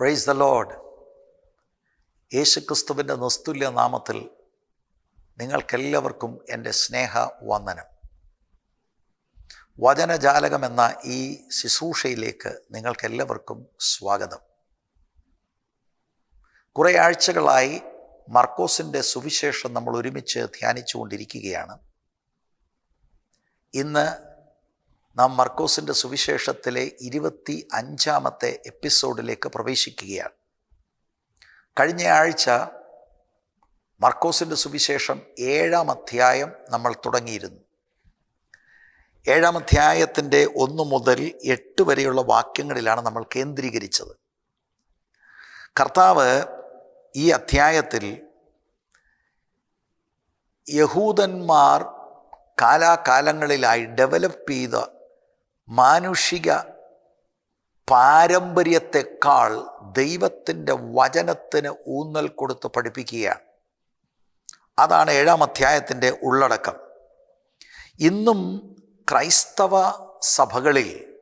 Praise the load യേശുക്രിസ്തുവിന്റെ നിസ്തുല്യ നാമത്തിൽ നിങ്ങൾക്കെല്ലാവർക്കും എന്റെ സ്നേഹ വന്ദനം വചനജാലകം എന്ന ഈ ശുശ്രൂഷയിലേക്ക് നിങ്ങൾക്കെല്ലാവർക്കും സ്വാഗതം. കുറേ ആഴ്ചകളായി മർക്കോസിന്റെ സുവിശേഷം നമ്മൾ ഒരുമിച്ച് ധ്യാനിച്ചുകൊണ്ടിരിക്കുകയാണ്. ഇന്ന് നാം മർക്കോസിന്റെ സുവിശേഷത്തിലെ ഇരുപത്തി അഞ്ചാമത്തെ എപ്പിസോഡിലേക്ക് പ്രവേശിക്കുകയാണ്. കഴിഞ്ഞ ആഴ്ച മർക്കോസിന്റെ സുവിശേഷം ഏഴാം അധ്യായം നമ്മൾ തുടങ്ങിയിരുന്നു. ഏഴാം അധ്യായത്തിന്റെ ഒന്ന് മുതൽ എട്ട് വരെയുള്ള വാക്യങ്ങളിലാണ് നമ്മൾ കേന്ദ്രീകരിച്ചത്. കർത്താവ് ഈ അധ്യായത്തിൽ യഹൂദന്മാർ കാലാകാലങ്ങളിലായി ഡെവലപ്പ് ചെയ്ത മാനുഷിക പാരമ്പര്യത്തെക്കാൾ ദൈവത്തിന്റെ വചനത്തിന് ഊന്നൽ കൊടുത്ത് പഠിപ്പിക്കുകയാണ്. അതാണ് ഏഴാം അധ്യായത്തിന്റെ ഉള്ളടക്കം. ഇന്നും ക്രൈസ്തവ സഭകളിൽ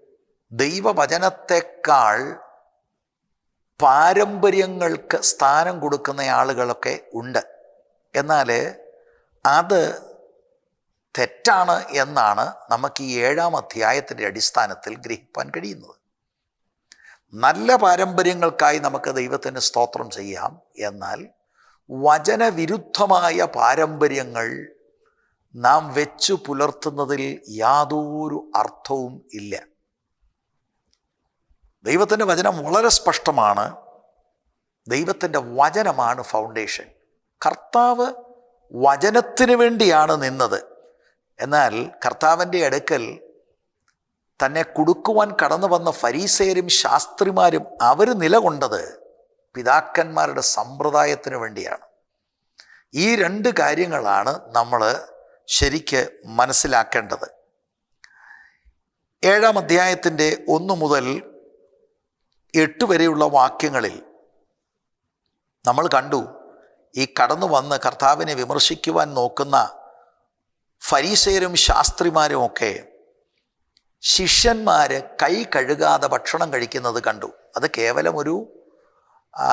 ദൈവവചനത്തെക്കാൾ പാരമ്പര്യങ്ങൾക്ക് സ്ഥാനം കൊടുക്കുന്ന ആളുകളൊക്കെ ഉണ്ട്. എന്നാൽ അത് തെറ്റാണ് എന്നാണ് നമുക്ക് ഈ ഏഴാം അധ്യായത്തിന്റെ അടിസ്ഥാനത്തിൽ ഗ്രഹിപ്പാൻ കഴിയുന്നത്. നല്ല പാരമ്പര്യങ്ങൾക്കായി നമുക്ക് ദൈവത്തിന് സ്തോത്രം ചെയ്യാം. എന്നാൽ വചനവിരുദ്ധമായ പാരമ്പര്യങ്ങൾ നാം വെച്ചു പുലർത്തുന്നതിൽ യാതൊരു അർത്ഥവും ഇല്ല. ദൈവത്തിന്റെ വചനം വളരെ സ്പഷ്ടമാണ്. ദൈവത്തിന്റെ വചനമാണ് ഫൗണ്ടേഷൻ കർത്താവ് വചനത്തിന് വേണ്ടിയാണ് നിന്നത്. എന്നാൽ കർത്താവിന്റെ അടുക്കൽ തന്നെ കൊടുക്കുവാൻ കടന്നു വന്ന ഫരീസേരും ശാസ്ത്രിമാരും അവർ നിലകൊണ്ടത് പിതാക്കന്മാരുടെ സമ്പ്രദായത്തിന് വേണ്ടിയാണ്. ഈ രണ്ട് കാര്യങ്ങളാണ് നമ്മൾ ശരിക്ക് മനസ്സിലാക്കേണ്ടത്. ഏഴാം അധ്യായത്തിന്റെ ഒന്ന് മുതൽ എട്ട് വരെയുള്ള വാക്യങ്ങളിൽ നമ്മൾ കണ്ടു ഈ കടന്നു വന്ന് കർത്താവിനെ വിമർശിക്കുവാൻ നോക്കുന്ന ഫരീസേരും ശാസ്ത്രിമാരും ഒക്കെ ശിഷ്യന്മാർ കൈ കഴുകാതെ ഭക്ഷണം കഴിക്കുന്നത് കണ്ടു. അത് കേവലം ഒരു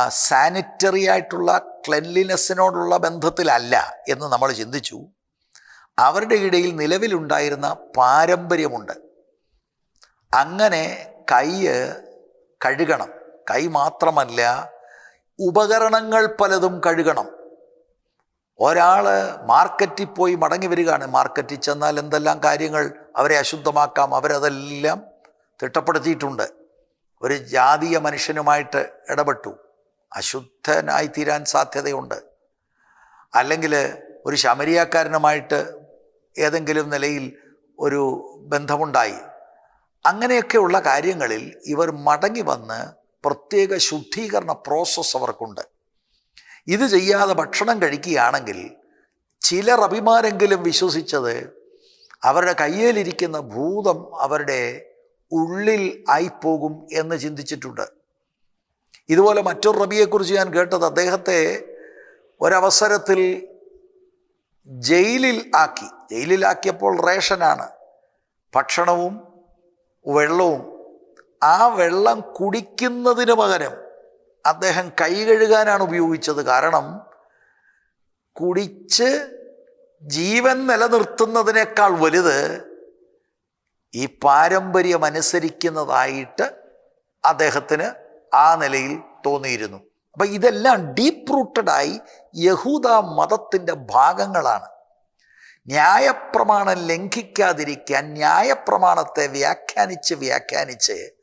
സാനിറ്ററി ആയിട്ടുള്ള ക്ലെൻലിനെസ്സിനോടുള്ള ബന്ധത്തിലല്ല എന്ന് നമ്മൾ ചിന്തിച്ചു. അവരുടെ ഇടയിൽ നിലവിലുണ്ടായിരുന്ന പാരമ്പര്യമുണ്ട്. അങ്ങനെ കൈ കഴുകണം. കൈ മാത്രമല്ല ഉപകരണങ്ങൾ പലതും കഴുകണം. ഒരാൾ മാർക്കറ്റിൽ പോയി മടങ്ങി വരികയാണ്. മാർക്കറ്റിൽ ചെന്നാൽ എന്തെല്ലാം കാര്യങ്ങൾ അവരെ അശുദ്ധമാക്കാം അവരതെല്ലാം തിട്ടപ്പെടുത്തിയിട്ടുണ്ട്. ഒരു ജാതീയ മനുഷ്യനുമായിട്ട് ഇടപെട്ടു. അശുദ്ധനായി തീരാൻ സാധ്യതയുണ്ട്. അല്ലെങ്കിൽ ഒരു ശമരിയാക്കാരനുമായിട്ട് ഏതെങ്കിലും നിലയിൽ ഒരു ബന്ധമുണ്ടായി. അങ്ങനെയൊക്കെയുള്ള കാര്യങ്ങളിൽ ഇവർ മടങ്ങി വന്ന് പ്രത്യേക ശുദ്ധീകരണ പ്രോസസ്സ് അവർക്കുണ്ട്. ഇത് ചെയ്യാതെ ഭക്ഷണം കഴിക്കുകയാണെങ്കിൽ ചില അഭിമാരെങ്കിലും വിശ്വസിച്ചത് അവരുടെ കയ്യിലിരിക്കുന്ന ഭൂതം അവരുടെ ഉള്ളിൽ ആയിപ്പോകും എന്ന് ചിന്തിച്ചിട്ടുണ്ട്. ഇതുപോലെ മറ്റൊരു റബിയെക്കുറിച്ച് ഞാൻ കേട്ടത് അദ്ദേഹത്തെ ഒരവസരത്തിൽ ജയിലിൽ ആക്കി. ജയിലിലാക്കിയപ്പോൾ റേഷനാണ്. ഭക്ഷണവും വെള്ളവും. ആ വെള്ളം കുടിക്കുന്നതിന് പകരം അദ്ദേഹം കൈ കഴുകാനാണ് ഉപയോഗിച്ചത്. കാരണം കുടിച്ച് ജീവൻ നിലനിർത്തുന്നതിനേക്കാൾ വലുത് ഈ പാരമ്പര്യം അനുസരിക്കുന്നതായിട്ട് അദ്ദേഹത്തിന് ആ നിലയിൽ തോന്നിയിരുന്നു. അപ്പം ഇതെല്ലാം ഡീപ്പ് റൂട്ടഡായി യഹൂദ മതത്തിന്റെ ഭാഗങ്ങളാണ്. ന്യായപ്രമാണം ലംഘിക്കാതിരിക്കാൻ ന്യായപ്രമാണത്തെ വ്യാഖ്യാനിച്ച് വ്യാഖ്യാനിച്ച്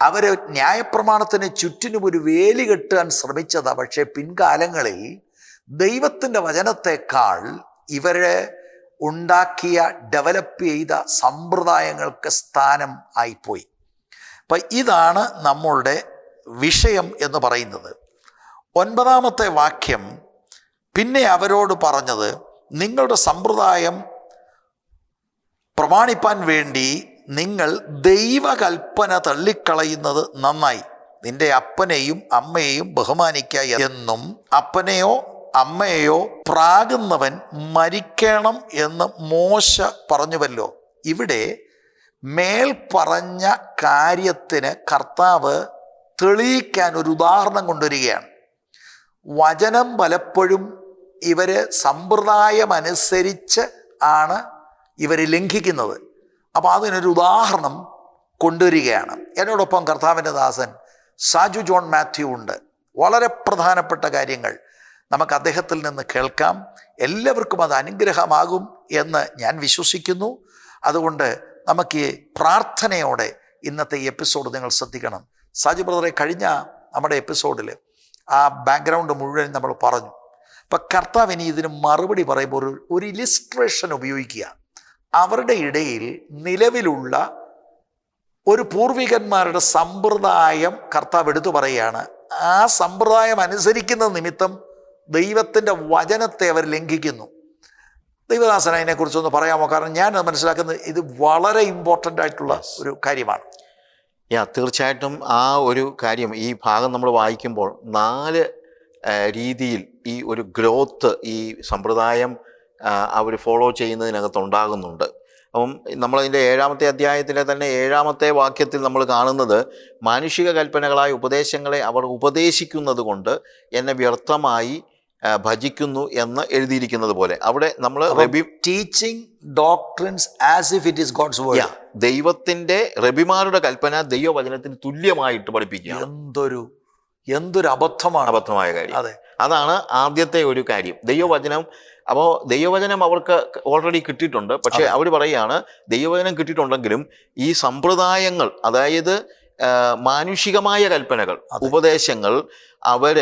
അവർ ന്യായപ്രമാണത്തിന് ചുറ്റിനും ഒരു വേലി കെട്ടാൻ ശ്രമിച്ചതാ. പക്ഷേ പിൻകാലങ്ങളിൽ ദൈവത്തിന്റെ വചനത്തെക്കാൾ ഇവരെ ഉണ്ടാക്കിയ ഡെവലപ്പ് ചെയ്ത സമ്പ്രദായങ്ങൾക്ക് സ്ഥാനം ആയിപ്പോയി. അപ്പം ഇതാണ് നമ്മളുടെ വിഷയം എന്ന് പറയുന്നത്. ഒൻപതാമത്തെ വാക്യം പിന്നെ അവരോട് പറഞ്ഞത് നിങ്ങളുടെ സമ്പ്രദായം പ്രമാണിപ്പാൻ വേണ്ടി നിങ്ങൾ ദൈവകൽപ്പന തള്ളിക്കളയുന്നത് നന്നായി. നിന്റെ അപ്പനെയും അമ്മയെയും ബഹുമാനിക്ക എന്നും അപ്പനെയോ അമ്മയെയോ പ്രാകുന്നവൻ മരിക്കണം എന്ന് മോശ പറഞ്ഞുവല്ലോ. ഇവിടെ മേൽ പറഞ്ഞ കാര്യത്തിന് കർത്താവ് തെളിയിക്കാൻ ഒരു ഉദാഹരണം കൊണ്ടുവരികയാണ്. വചനം പലപ്പോഴും ഇവർ സമ്പ്രദായമനുസരിച്ച് ആണ് ഇവർ ലംഘിക്കുന്നത്. അപ്പോൾ അതിനൊരു ഉദാഹരണം കൊണ്ടുവരികയാണ്. എന്നോടൊപ്പം കർത്താവിന്റെ ദാസൻ സാജു ജോൺ മാത്യു ഉണ്ട്. വളരെ പ്രധാനപ്പെട്ട കാര്യങ്ങൾ നമുക്ക് അദ്ദേഹത്തിൽ നിന്ന് കേൾക്കാം. എല്ലാവർക്കും അത് അനുഗ്രഹമാകും എന്ന് ഞാൻ വിശ്വസിക്കുന്നു. അതുകൊണ്ട് നമുക്ക് പ്രാർത്ഥനയോടെ ഇന്നത്തെ എപ്പിസോഡ് നിങ്ങൾ ശ്രദ്ധിക്കണം. സാജു ബ്രദറെ കഴിഞ്ഞ നമ്മുടെ എപ്പിസോഡിൽ ആ ബാക്ക്ഗ്രൗണ്ട് മുഴുവൻ നമ്മൾ പറഞ്ഞു. അപ്പം കർത്താവ് ഇനി ഇതിന് മറുപടി പറയുമ്പോൾ ഒരു ഒരു ഇലിസ്ട്രേഷൻ ഉപയോഗിക്കുക. അവരുടെ ഇടയിൽ നിലവിലുള്ള ഒരു പൂർവികന്മാരുടെ സമ്പ്രദായം കർത്താവ് എടുത്തു പറയുകയാണ്. ആ സമ്പ്രദായം അനുസരിക്കുന്ന നിമിത്തം ദൈവത്തിന്റെ വചനത്തെ അവർ ലംഘിക്കുന്നു. ദൈവദാസൻ അതിനെക്കുറിച്ചൊന്ന് പറയാമോ? കാരണം ഞാൻ അത് മനസ്സിലാക്കുന്നത് ഇത് വളരെ ഇമ്പോർട്ടന്റ് ആയിട്ടുള്ള ഒരു കാര്യമാണ്. യാ തീർച്ചയായിട്ടും ആ ഒരു കാര്യം ഈ ഭാഗം നമ്മൾ വായിക്കുമ്പോൾ നാല് രീതിയിൽ ഈ ഒരു ഗ്രോത്ത് ഈ സമ്പ്രദായം അവർ ഫോളോ ചെയ്യുന്നതിനകത്ത് ഉണ്ടാകുന്നുണ്ട്. അപ്പം നമ്മളതിന്റെ ഏഴാമത്തെ അധ്യായത്തിലെ തന്നെ ഏഴാമത്തെ വാക്യത്തിൽ നമ്മൾ കാണുന്നത് മാനുഷിക കൽപ്പനകളായ ഉപദേശങ്ങളെ അവർ ഉപദേശിക്കുന്നത് കൊണ്ട് എന്നെ വ്യർത്ഥമായി ഭജിക്കുന്നു എന്ന് എഴുതിയിരിക്കുന്നത് പോലെ. അവിടെ നമ്മൾ teaching doctrines as if it is God's word ദൈവത്തിന്റെ ദൈവത്തിന്റെ റബിമാരുടെ കൽപ്പന ദൈവവചനത്തിന് തുല്യമായിട്ട് പഠിപ്പിക്കുക എന്തൊരു എന്തൊരു അബദ്ധമാണ്. അബദ്ധമായ കാര്യം. അതെ. അതാണ് ആദ്യത്തെ ഒരു കാര്യം. ദൈവവചനം അപ്പോൾ ദൈവവചനം അവർക്ക് ഓൾറെഡി കിട്ടിയിട്ടുണ്ട്. പക്ഷേ. അവർ പറയുകയാണ് ദൈവവചനം കിട്ടിയിട്ടുണ്ടെങ്കിലും ഈ സമ്പ്രദായങ്ങൾ അതായത് മാനുഷികമായ കൽപ്പനകൾ ഉപദേശങ്ങൾ അവർ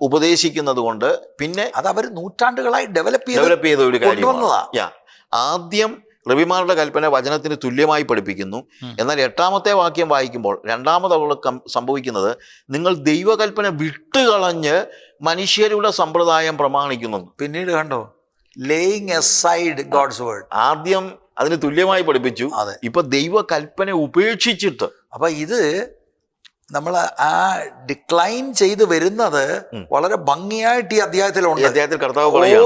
ഉപദേശിക്കുന്നത് കൊണ്ട് പിന്നെ അത് അവർ നൂറ്റാണ്ടുകളായി ഡെവലപ്പ് ചെയ്ത് ഡെവലപ്പ് ചെയ്ത ഒരു കാര്യമാണ്. ആദ്യം റബിമാരുടെ കൽപ്പന വചനത്തിന് തുല്യമായി പഠിപ്പിക്കുന്നു. എന്നാൽ എട്ടാമത്തെ വാക്യം വായിക്കുമ്പോൾ രണ്ടാമത് അവൾ സംഭവിക്കുന്നത് നിങ്ങൾ ദൈവകൽപ്പന വിട്ടുകളഞ്ഞ് മനുഷ്യരുടെ സമ്പ്രദായം പ്രമാണിക്കുന്നു. പിന്നീട് കണ്ടോ? ലേയിങ് എസൈഡ് ഗോഡ്സ് വേർഡ് ആദ്യം അതിന് തുല്യമായി പഠിപ്പിച്ചു. അതെ. ഇപ്പൊ ദൈവകൽപ്പന ഉപേക്ഷിച്ചിട്ട്. അപ്പൊ ഇത് നമ്മൾ ആ ഡിക്ലൈൻ ചെയ്ത് വരുന്നത് വളരെ ഭംഗിയായിട്ട് ഈ അധ്യായത്തിലുണ്ട്.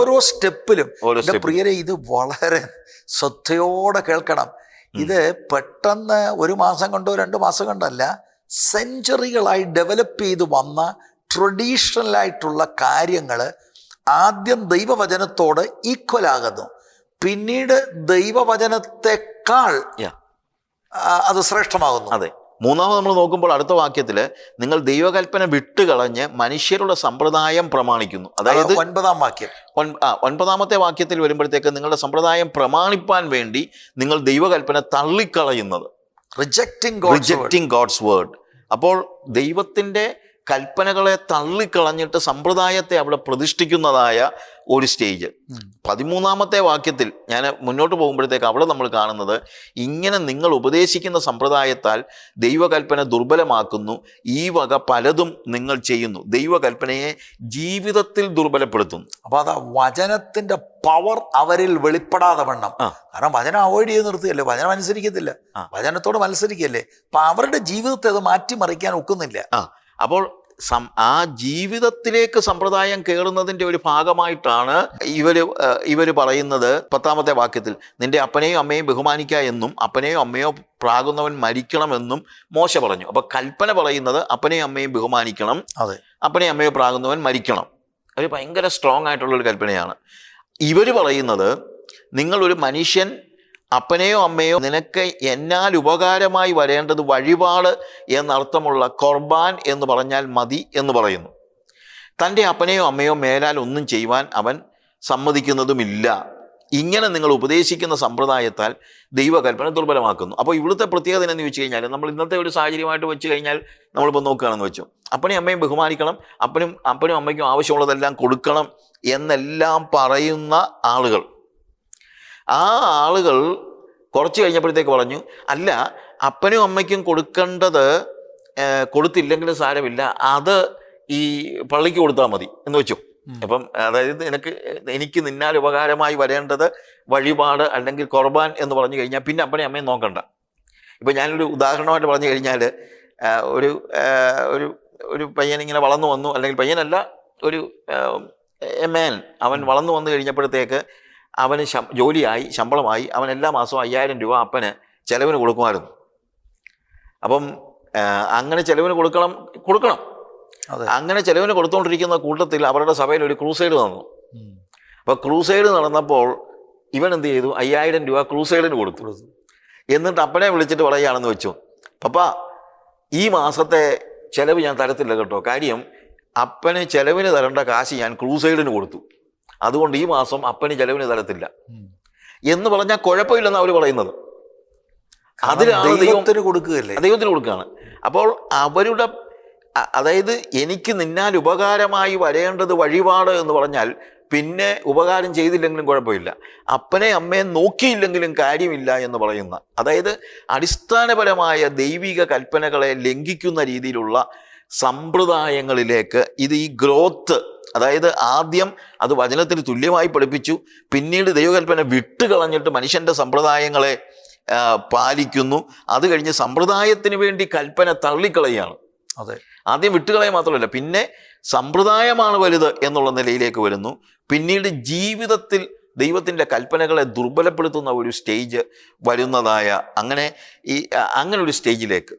ഓരോ സ്റ്റെപ്പിലും. എന്റെ പ്രിയരെ ഇത് വളരെ ശ്രദ്ധയോടെ കേൾക്കണം. ഇത് പെട്ടെന്ന് ഒരു മാസം കൊണ്ടോ രണ്ട് മാസം കൊണ്ടല്ല സെഞ്ചുറികളായി ഡെവലപ്പ് ചെയ്ത് വന്ന ട്രഡീഷണൽ ആയിട്ടുള്ള കാര്യങ്ങൾ ആദ്യം ദൈവവചനത്തോട് ഈക്വൽ ആകുന്നു. പിന്നീട് ദൈവവചനത്തെക്കാൾ. അത് ശ്രേഷ്ഠമാകുന്നു. അതെ. മൂന്നാമത് നമ്മൾ നോക്കുമ്പോൾ അടുത്ത വാക്യത്തിൽ നിങ്ങൾ ദൈവകൽപ്പന വിട്ടുകളഞ്ഞ് മനുഷ്യരുടെ സമ്പ്രദായം പ്രമാണിക്കുന്നു. അതായത് ഒൻപതാം വാക്യം. ഒൻ- ഒൻപതാമത്തെ വാക്യത്തിൽ വരുമ്പോഴത്തേക്ക് നിങ്ങളുടെ സമ്പ്രദായം പ്രമാണിപ്പാൻ വേണ്ടി നിങ്ങൾ ദൈവകൽപ്പന തള്ളിക്കളയുന്നത്. റിജക്റ്റിംഗ് റിജക്റ്റിംഗ് ഗോഡ്സ് വേർഡ് അപ്പോൾ ദൈവത്തിന്റെ കൽപ്പനകളെ തള്ളിക്കളഞ്ഞിട്ട് സമ്പ്രദായത്തെ അവിടെ പ്രതിഷ്ഠിക്കുന്നതായ ഒരു സ്റ്റേജ്. പതിമൂന്നാമത്തെ വാക്യത്തിൽ ഞാൻ മുന്നോട്ട് പോകുമ്പോഴത്തേക്ക് അവിടെ നമ്മൾ കാണുന്നത് ഇങ്ങനെ നിങ്ങൾ ഉപദേശിക്കുന്ന സമ്പ്രദായത്താൽ ദൈവകൽപ്പന ദുർബലമാക്കുന്നു. ഈ വക പലതും നിങ്ങൾ ചെയ്യുന്നു. ദൈവകൽപ്പനയെ ജീവിതത്തിൽ ദുർബലപ്പെടുത്തുന്നു. അപ്പൊ അതാ വചനത്തിന്റെ പവർ അവരിൽ വെളിപ്പെടാതെ വണ്ണം. കാരണം വചനം അവോയ്ഡ് ചെയ്ത് നിർത്തുകയല്ലേ? വചനം അനുസരിക്കത്തില്ല. വചനത്തോട് മത്സരിക്കല്ലേ അപ്പൊ അവരുടെ ജീവിതത്തെ അത് മാറ്റിമറിക്കാൻ ഒക്കുന്നില്ല. അപ്പോൾ സം ആ ജീവിതത്തിലേക്ക് സമ്പ്രദായം കയറുന്നതിന്റെ ഒരു ഭാഗമായിട്ടാണ് ഇവർ ഇവർ പറയുന്നത് പത്താമത്തെ വാക്യത്തിൽ. നിന്റെ അപ്പനെയും അമ്മയും ബഹുമാനിക്കുക എന്നും അപ്പനെയോ അമ്മയോ പ്രാകുന്നവൻ മരിക്കണമെന്നും മോശ പറഞ്ഞു. അപ്പോൾ കൽപ്പന പറയുന്നത് അപ്പനെയും അമ്മയും ബഹുമാനിക്കണം അതെ. അപ്പനെയും അമ്മയോ പ്രാകുന്നവൻ മരിക്കണം. ഒരു ഭയങ്കര സ്ട്രോങ് ആയിട്ടുള്ളൊരു കൽപ്പനയാണ്. ഇവർ പറയുന്നത് നിങ്ങളൊരു മനുഷ്യൻ അപ്പനെയോ അമ്മയോ നിനക്ക് എന്നാൽ ഉപകാരമായി വരേണ്ടത് വഴിപാട് എന്നർത്ഥമുള്ള കൊർബാൻ എന്ന് പറഞ്ഞാൽ മതി എന്ന് പറയുന്നു. തന്റെ അപ്പനെയോ അമ്മയോ മേലാൽ ഒന്നും ചെയ്യുവാൻ അവൻ സമ്മതിക്കുന്നതുമില്ല. ഇങ്ങനെ നിങ്ങൾ ഉപദേശിക്കുന്ന സമ്പ്രദായത്താൽ ദൈവകൽപ്പന ദുർബലമാക്കുന്നു. അപ്പോൾ ഇവിടുത്തെ പ്രത്യേകത എന്ന് വെച്ച് കഴിഞ്ഞാൽ നമ്മൾ ഇന്നത്തെ ഒരു സാഹചര്യമായിട്ട് വെച്ച് കഴിഞ്ഞാൽ നമ്മളിപ്പോൾ നോക്കുകയാണെന്ന് വെച്ചു. അപ്പനെയും അമ്മയും ബഹുമാനിക്കണം അപ്പനും അപ്പനും അമ്മയ്ക്കും ആവശ്യമുള്ളതെല്ലാം കൊടുക്കണം എന്നെല്ലാം പറയുന്ന ആളുകൾ. ആ ആളുകൾ കുറച്ച് കഴിഞ്ഞപ്പോഴത്തേക്ക് പറഞ്ഞു അല്ല അപ്പനും അമ്മയ്ക്കും കൊടുക്കേണ്ടത് കൊടുത്തില്ലെങ്കിലും സാരമില്ല. അത് ഈ പള്ളിക്ക് കൊടുത്താൽ മതി. എന്ന് വെച്ചു. അപ്പം അതായത് എനിക്ക് എനിക്ക് നിന്നാൽ ഉപകാരമായി വരേണ്ടത് വഴിപാട് അല്ലെങ്കിൽ കുർബാൻ എന്ന് പറഞ്ഞു കഴിഞ്ഞാൽ പിന്നെ അപ്പനെയും അമ്മയും നോക്കണ്ട. ഇപ്പം ഞാനൊരു ഉദാഹരണമായിട്ട് പറഞ്ഞു കഴിഞ്ഞാൽ ഒരു ഒരു ഒരു പയ്യൻ ഇങ്ങനെ വളർന്നു വന്നു അല്ലെങ്കിൽ പയ്യനല്ല ഒരു എ മാൻ അവൻ വളർന്നു വന്നു കഴിഞ്ഞപ്പോഴത്തേക്ക് അവന് ജോലിയായി ശമ്പളമായി അവൻ എല്ലാ മാസവും അയ്യായിരം രൂപ അപ്പന് ചെലവിന് കൊടുക്കുമായിരുന്നു. അപ്പം അങ്ങനെ ചെലവിന് കൊടുക്കണം കൊടുക്കണം. അതെ. അങ്ങനെ ചെലവിന് കൊടുത്തുകൊണ്ടിരിക്കുന്ന കൂട്ടത്തിൽ അവരുടെ സഭയിൽ ഒരു ക്രൂസൈഡ് നടന്നു. അപ്പോൾ ക്രൂസൈഡ് നടന്നപ്പോൾ ഇവൻ എന്ത് ചെയ്തു? അയ്യായിരം രൂപ ക്രൂസൈഡിന് കൊടുത്തു. എന്നിട്ട് അപ്പനെ വിളിച്ചിട്ട് പറയുകയാണെന്ന് വെച്ചു. പപ്പ ഈ മാസത്തെ ചിലവ് ഞാൻ തരത്തില്ല കേട്ടോ. കാര്യം അപ്പന് ചിലവിന് തരേണ്ട കാശ് ഞാൻ ക്രൂസൈഡിന് കൊടുത്തു. അതുകൊണ്ട് ഈ മാസം അപ്പന് ചെലവിന് തരത്തില്ല. എന്ന് പറഞ്ഞാൽ കുഴപ്പമില്ലെന്ന് അവർ പറയുന്നത്. അതിലാണ് ദൈവം ദൈവത്തിന് കൊടുക്കുകയല്ലേ? ദൈവത്തിന് കൊടുക്കുകയാണ്. അപ്പോൾ അവരുടെ അതായത് എനിക്ക് നിന്നാൽ ഉപകാരമായി വരേണ്ടത് വഴിപാട് എന്ന് പറഞ്ഞാൽ പിന്നെ ഉപകാരം ചെയ്തില്ലെങ്കിലും കുഴപ്പമില്ല. അപ്പനെ അമ്മയെ നോക്കിയില്ലെങ്കിലും കാര്യമില്ല എന്ന് പറയുന്ന അതായത് അടിസ്ഥാനപരമായ ദൈവിക കൽപ്പനകളെ ലംഘിക്കുന്ന രീതിയിലുള്ള സമ്പ്രദായങ്ങളിലേക്ക് ഇത് ഈ ഗ്രോത്ത് അതായത് ആദ്യം അത് വചനത്തിന് തുല്യമായി പഠിപ്പിച്ചു പിന്നീട് ദൈവകൽപ്പന വിട്ടുകളഞ്ഞിട്ട് മനുഷ്യന്റെ സമ്പ്രദായങ്ങളെ പാലിക്കുന്നു. അത് കഴിഞ്ഞ് സമ്പ്രദായത്തിന് വേണ്ടി കൽപ്പന തള്ളിക്കളയാണ് അതെ. ആദ്യം വിട്ടുകളയ മാത്രമല്ല പിന്നെ സമ്പ്രദായമാണ് വലുത് എന്നുള്ള നിലയിലേക്ക് വരുന്നു. പിന്നീട് ജീവിതത്തിൽ ദൈവത്തിന്റെ കൽപ്പനകളെ ദുർബലപ്പെടുത്തുന്ന ഒരു സ്റ്റേജ് വരുന്നതായ അങ്ങനെ ഈ അങ്ങനെ ഒരു സ്റ്റേജിലേക്ക്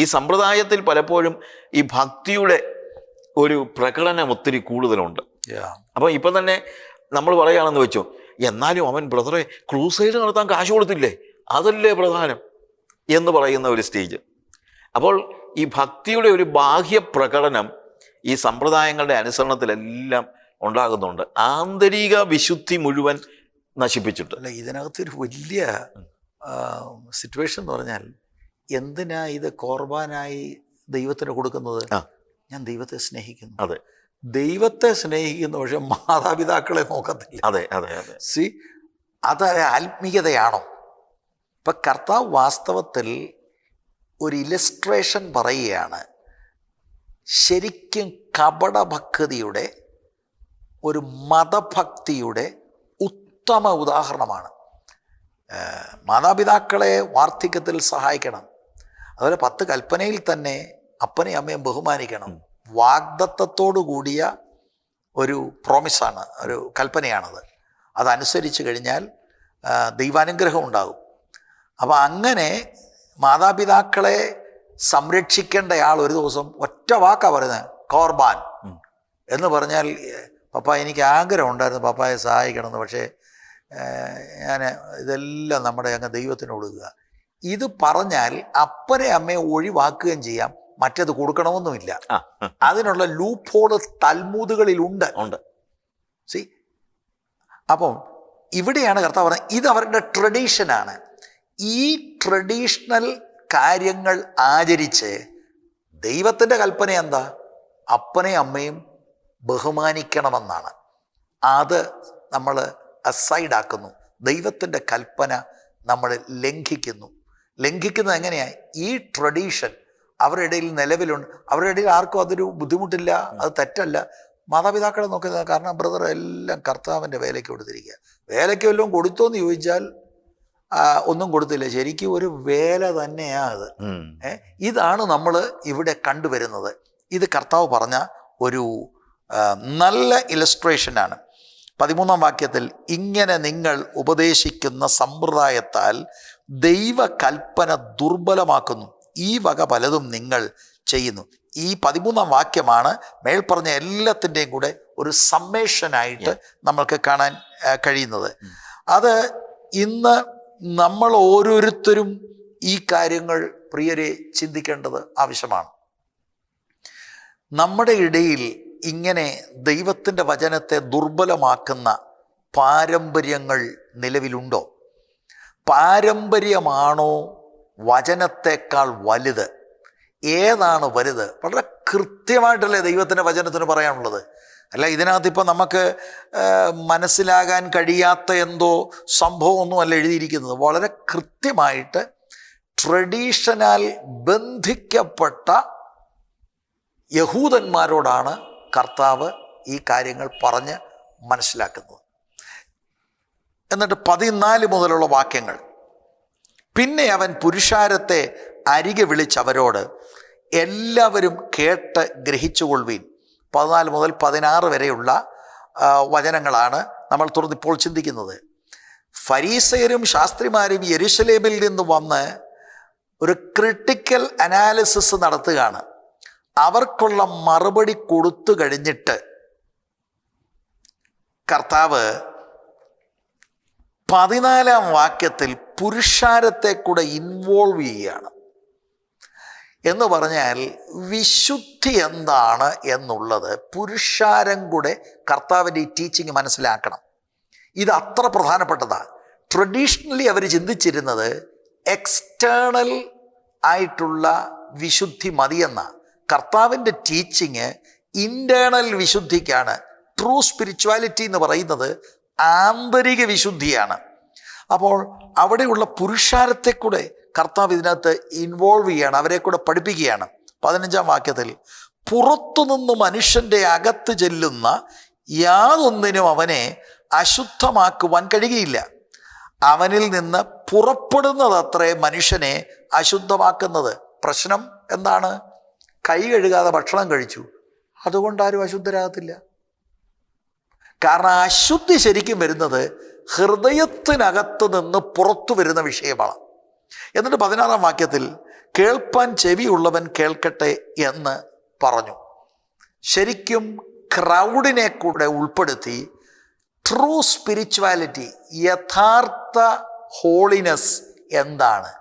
ഈ സമ്പ്രദായത്തിൽ പലപ്പോഴും ഈ ഭക്തിയുടെ ഒരു പ്രകടനം ഒത്തിരി കൂടുതലുണ്ട്. അപ്പോൾ അപ്പം ഇപ്പം തന്നെ നമ്മൾ പറയുകയാണെന്ന് വെച്ചു എന്നാലും അവൻ ബ്രദറെ ക്രൂസൈഡ് നടത്താൻ കാശ് കൊടുത്തില്ലേ? അതല്ലേ പ്രധാനം എന്ന് പറയുന്ന ഒരു സ്റ്റേജ്. അപ്പോൾ ഈ ഭക്തിയുടെ ഒരു ബാഹ്യ പ്രകടനം ഈ സമ്പ്രദായങ്ങളുടെ അനുസരണത്തിലെല്ലാം ഉണ്ടാകുന്നുണ്ട്. ആന്തരിക വിശുദ്ധി മുഴുവൻ നശിപ്പിച്ചിട്ടുണ്ട് അല്ല ഇതിനകത്തൊരു വലിയ സിറ്റുവേഷൻ എന്ന് പറഞ്ഞാൽ എന്തിനാ ഇത് കോർബാനായി ദൈവത്തിന് കൊടുക്കുന്നത്? ഞാൻ ദൈവത്തെ സ്നേഹിക്കുന്നു. അതെ. ദൈവത്തെ സ്നേഹിക്കുന്നു പക്ഷെ മാതാപിതാക്കളെ നോക്കത്തില്ല. അതെ അതെ അതെ. സി അത് ആത്മീയതയാണോ? ഇപ്പൊ കർത്താവ് വാസ്തവത്തിൽ ഒരു ഇലസ്ട്രേഷൻ പറയുകയാണ്. ശരിക്കും കപടഭക്തിയുടെ ഒരു മതഭക്തിയുടെ ഉത്തമ ഉദാഹരണമാണ്. മാതാപിതാക്കളെ വാർദ്ധക്യത്തിൽ സഹായിക്കണം. അതുപോലെ പത്ത് കൽപ്പനയിൽ തന്നെ അപ്പനെയും അമ്മയും ബഹുമാനിക്കണം. വാഗ്ദത്തത്തോടു കൂടിയ ഒരു പ്രോമിസാണ് ഒരു കൽപ്പനയാണത്. അതനുസരിച്ച് കഴിഞ്ഞാൽ ദൈവാനുഗ്രഹം ഉണ്ടാകും. അപ്പോൾ അങ്ങനെ മാതാപിതാക്കളെ സംരക്ഷിക്കേണ്ടയാൾ ഒരു ദിവസം ഒറ്റ വാക്കാ പറയുന്നത് കോർബാൻ. എന്ന് പറഞ്ഞാൽ പപ്പ എനിക്ക് ആഗ്രഹം ഉണ്ടായിരുന്നു പപ്പായെ സഹായിക്കണമെന്ന് പക്ഷേ ഞാൻ ഇതെല്ലാം നമ്മുടെ അങ്ങ് ദൈവത്തിന് കൊടുക്കുക. ഇത് പറഞ്ഞാൽ അപ്പനെ അമ്മയെ ഒഴിവാക്കുകയും ചെയ്യാം. മറ്റേത് കൊടുക്കണമെന്നുമില്ല. അതിനുള്ള ലൂപ്പ് ഹോൾ തൽമൂതുകളിലുണ്ട്. ഉണ്ട്. സി അപ്പം ഇവിടെയാണ് കർത്താവ് പറഞ്ഞത് ഇത് അവരുടെ ട്രഡീഷനാണ് ഈ ട്രഡീഷണൽ കാര്യങ്ങൾ ആചരിച്ച് ദൈവത്തിന്റെ കൽപ്പന എന്താ? അപ്പനെയും അമ്മയും ബഹുമാനിക്കണമെന്നാണ്. അത് നമ്മൾ അസൈഡാക്കുന്നു ദൈവത്തിന്റെ കൽപ്പന നമ്മൾ ലംഘിക്കുന്നു. ലംഘിക്കുന്നത് എങ്ങനെയാണ് ഈ ട്രഡീഷൻ അവരുടെ ഇടയിൽ നിലവിലുണ്ട്. അവരുടെ ഇടയിൽ ആർക്കും അതൊരു ബുദ്ധിമുട്ടില്ല അത് തെറ്റല്ല. മാതാപിതാക്കളെ നോക്കുന്നത് കാരണം ബ്രദർ എല്ലാം കർത്താവിന്റെ വേലയ്ക്ക് കൊടുത്തിരിക്കുക. വേലയ്ക്ക് വല്ലതും കൊടുത്തോ എന്ന് ചോദിച്ചാൽ ഒന്നും കൊടുത്തില്ല. ശരിക്കും ഒരു വേല തന്നെയാണ് അത്. ഇതാണ് നമ്മൾ ഇവിടെ കണ്ടുവരുന്നത്. ഇത് കർത്താവ് പറഞ്ഞ ഒരു നല്ല ഇലസ്ട്രേഷനാണ് പതിമൂന്നാം വാക്യത്തിൽ ഇങ്ങനെ നിങ്ങൾ ഉപദേശിക്കുന്ന സമ്പ്രദായത്താൽ ദൈവകൽപ്പന ദുർബലമാക്കുന്നു. ഈ വക പലതും നിങ്ങൾ ചെയ്യുന്നു. ഈ പതിമൂന്നാം വാക്യമാണ് മേൽപ്പറഞ്ഞ എല്ലാത്തിന്റെയും കൂടെ ഒരു സമ്മേഷനായിട്ട് നമ്മൾക്ക് കാണാൻ കഴിയുന്നത്. അത് ഇന്ന് നമ്മൾ ഓരോരുത്തരും ഈ കാര്യങ്ങൾ പ്രിയരെ ചിന്തിക്കേണ്ടത് ആവശ്യമാണ്. നമ്മുടെ ഇടയിൽ ഇങ്ങനെ ദൈവത്തിന്റെ വചനത്തെ ദുർബലമാക്കുന്ന പാരമ്പര്യങ്ങൾ നിലവിലുണ്ടോ? പാരമ്പര്യമാണോ വചനത്തെക്കാൾ വലുത്? ഏതാണ് വലുത്? വളരെ കൃത്യമായിട്ടല്ലേ ദൈവത്തിന്റെ വചനത്തിന് പറയാനുള്ളത്. അല്ല ഇതിനകത്ത് ഇപ്പം നമുക്ക് മനസ്സിലാകാൻ കഴിയാത്ത എന്തോ സംഭവമൊന്നുമല്ല എഴുതിയിരിക്കുന്നത്. വളരെ കൃത്യമായിട്ട് ട്രഡീഷനാൽ ബന്ധിക്കപ്പെട്ട യഹൂദന്മാരോടാണ് കർത്താവ് ഈ കാര്യങ്ങൾ പറഞ്ഞ് മനസ്സിലാക്കുന്നത്. എന്നിട്ട് പതിനാല് മുതലുള്ള വാക്യങ്ങൾ. പിന്നെ അവൻ പുരുഷാരത്തെ അരികെ വിളിച്ചവരോട് എല്ലാവരും കേട്ട് ഗ്രഹിച്ചുകൊള്ളുവീൻ. പതിനാല് മുതൽ പതിനാറ് വരെയുള്ള വചനങ്ങളാണ് നമ്മൾ തുറന്ന് ഇപ്പോൾ ചിന്തിക്കുന്നത്. ഫരീസയരും ശാസ്ത്രിമാരും യെരുശലേമിൽ നിന്ന് വന്ന് ഒരു ക്രിട്ടിക്കൽ അനാലിസിസ് നടത്തുകയാണ്. അവർക്കുള്ള മറുപടി കൊടുത്തു കഴിഞ്ഞിട്ട് കർത്താവ് പതിനാലാം വാക്യത്തിൽ പുരുഷാരത്തെ കൂടെ ഇൻവോൾവ് ചെയ്യുകയാണ്. എന്ന് പറഞ്ഞാൽ വിശുദ്ധി എന്താണ് എന്നുള്ളത് പുരുഷാരം കൂടെ കർത്താവിന്റെ ഈ ടീച്ചിങ് മനസ്സിലാക്കണം. ഇത് അത്ര പ്രധാനപ്പെട്ടതാണ് ട്രഡീഷണലി അവർ ചിന്തിച്ചിരുന്നത് എക്സ്റ്റേണൽ ആയിട്ടുള്ള വിശുദ്ധി മതിയെന്ന. കർത്താവിന്റെ ടീച്ചിങ് ഇന്റേണൽ വിശുദ്ധിക്കാണ്. ട്രൂ സ്പിരിച്വാലിറ്റി എന്ന് പറയുന്നത് ആന്തരിക വിശുദ്ധിയാണ്. അപ്പോൾ അവിടെയുള്ള പുരുഷാരത്തെ കൂടെ കർത്താവ് ഇതിനകത്ത് ഇൻവോൾവ് ചെയ്യാണ് അവരെ കൂടെ പഠിപ്പിക്കുകയാണ്. പതിനഞ്ചാം വാക്യത്തിൽ പുറത്തുനിന്ന് മനുഷ്യന്റെ അകത്ത് ചെല്ലുന്ന യാതൊന്നിനും അവനെ അശുദ്ധമാക്കുവാൻ കഴിയുകയില്ല. അവനിൽ നിന്ന് പുറപ്പെടുന്നതത്രേ മനുഷ്യനെ അശുദ്ധമാക്കുന്നത്. പ്രശ്നം എന്താണ്? കൈ കഴുകാതെ ഭക്ഷണം കഴിച്ചു. അതുകൊണ്ട് ആരും അശുദ്ധരാകത്തില്ല. കാരണം അശുദ്ധി ശരിക്കും വരുന്നത് ഹൃദയത്തിനകത്ത് നിന്ന് പുറത്തു വരുന്ന വിഷയമാണ്. എന്നിട്ട് പതിനാറാം വാക്യത്തിൽ കേൾപ്പാൻ ചെവിയുള്ളവൻ കേൾക്കട്ടെ എന്ന് പറഞ്ഞു. ശരിക്കും ക്രൗഡിനെ കൂടെ ഉൾപ്പെടുത്തി ട്രൂ സ്പിരിച്വാലിറ്റി യഥാർത്ഥ ഹോളിനെസ് എന്താണ്?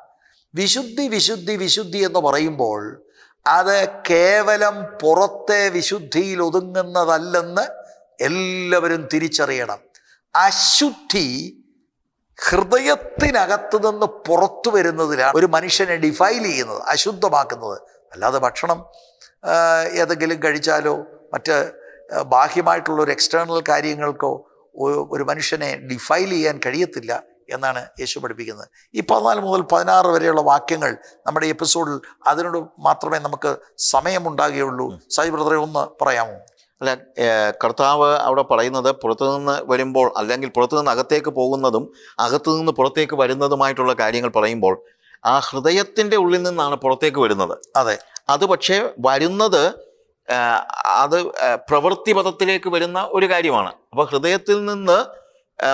വിശുദ്ധി വിശുദ്ധി വിശുദ്ധി എന്ന് പറയുമ്പോൾ അത് കേവലം പുറത്തെ വിശുദ്ധിയിൽ ഒതുങ്ങുന്നതല്ലെന്ന് എല്ലാവരും തിരിച്ചറിയണം. അശുദ്ധി ഹൃദയത്തിനകത്ത് നിന്ന് പുറത്തു വരുന്നതിലാണ് ഒരു മനുഷ്യനെ ഡിഫൈൽ ചെയ്യുന്നത് അശുദ്ധമാക്കുന്നത്. അല്ലാതെ ഭക്ഷണം ഏതെങ്കിലും കഴിച്ചാലോ മറ്റ് ബാഹ്യമായിട്ടുള്ള ഒരു എക്സ്റ്റേണൽ കാര്യങ്ങൾക്കോ ഒരു മനുഷ്യനെ ഡിഫൈൽ ചെയ്യാൻ കഴിയത്തില്ല എന്നാണ് യേശു പഠിപ്പിക്കുന്നത്. ഈ പതിനാല് മുതൽ പതിനാറ് വരെയുള്ള വാക്യങ്ങൾ നമ്മുടെ എപ്പിസോഡിൽ അതിനോട് മാത്രമേ നമുക്ക് സമയമുണ്ടാകുകയുള്ളൂ. സായി ബ്രദറെ ഒന്ന് പറയാമോ? അല്ല കർത്താവ് അവിടെ പറയുന്നത് പുറത്തുനിന്ന് വരുമ്പോൾ അല്ലെങ്കിൽ പുറത്തുനിന്ന് അകത്തേക്ക് പോകുന്നതും അകത്തു നിന്ന് പുറത്തേക്ക് വരുന്നതുമായിട്ടുള്ള കാര്യങ്ങൾ പറയുമ്പോൾ ആ ഹൃദയത്തിന്റെ ഉള്ളിൽ നിന്നാണ് പുറത്തേക്ക് വരുന്നത്. അതെ. അത് പക്ഷേ വരുന്നത് അത് ആ, പ്രവൃത്തി പദത്തിലേക്ക് വരുന്ന ഒരു കാര്യമാണ്. അപ്പോൾ ഹൃദയത്തിൽ നിന്ന്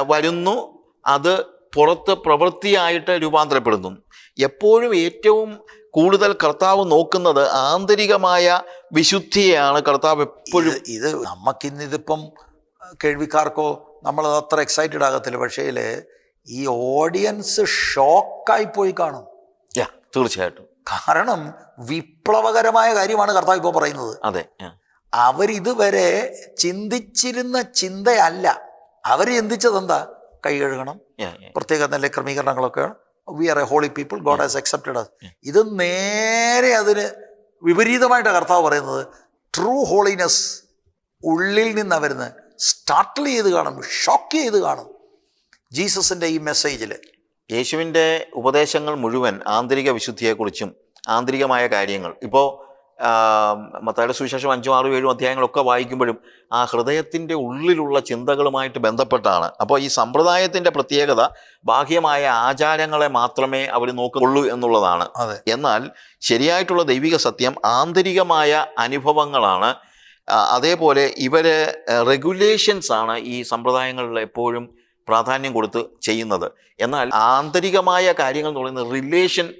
വരുന്നു അത് പുറത്ത് പ്രവൃത്തിയായിട്ട് രൂപാന്തരപ്പെടുന്നു. എപ്പോഴും ഏറ്റവും കൂടുതൽ കർത്താവ് നോക്കുന്നത് ആന്തരികമായ വിശുദ്ധിയെയാണ്. കർത്താവ് എപ്പോഴും ഇത് നമുക്കിന്നിതിപ്പം കേൾവിക്കാർക്കോ നമ്മളത് അത്ര എക്സൈറ്റഡ് ആകത്തില്ല. പക്ഷേ ഈ ഓഡിയൻസ് ഷോക്കായി പോയി കാണും. യാ തീർച്ചയായിട്ടും. കാരണം വിപ്ലവകരമായ കാര്യമാണ് കർത്താവ് ഇപ്പോൾ പറയുന്നത്. അതെ. അവരിതുവരെ ചിന്തിച്ചിരുന്ന ചിന്തയല്ല. അവർ ചിന്തിച്ചത് എന്താ കൈ കഴുകണം. പ്രത്യേക നല്ല ക്രമീകരണങ്ങളൊക്കെ we are a holy people God has accepted ഇത് നേരെ അതിന് വിപരീതമായിട്ട് കർത്താവ് പറയുന്നത് ട്രൂ ഹോളിനെസ് ഉള്ളിൽ നിന്ന് വരുന്നത് സ്റ്റാർട്ടിൽ ചെയ്ത് കാണും ഷോക്ക് ചെയ്ത് കാണും. ജീസസിന്റെ ഈ മെസ്സേജിൽ യേശുവിന്റെ ഉപദേശങ്ങൾ മുഴുവൻ ആന്തരിക വിശുദ്ധിയെക്കുറിച്ചും ആന്തരികമായ കാര്യങ്ങൾ. ഇപ്പോൾ മത്തായുടെ സുവിശേഷം അഞ്ചും ആറും ഏഴും അധ്യായങ്ങളൊക്കെ വായിക്കുമ്പോഴും ആ ഹൃദയത്തിന്റെ ഉള്ളിലുള്ള ചിന്തകളുമായിട്ട് ബന്ധപ്പെട്ടാണ്. അപ്പോൾ ഈ സമ്പ്രദായത്തിന്റെ പ്രത്യേകത ബാഹ്യമായ ആചാരങ്ങളെ മാത്രമേ അവർ നോക്കുള്ളൂ എന്നുള്ളതാണ്. എന്നാൽ ശരിയായിട്ടുള്ള ദൈവിക സത്യം ആന്തരികമായ അനുഭവങ്ങളാണ്. അതേപോലെ ഇവർ റെഗുലേഷൻസ് ആണ് ഈ സമ്പ്രദായങ്ങളിൽ എപ്പോഴും പ്രാധാന്യം കൊടുത്ത് ചെയ്യുന്നത്. എന്നാൽ ആന്തരികമായ കാര്യങ്ങൾ എന്ന് പറയുന്നത് റിലേഷൻ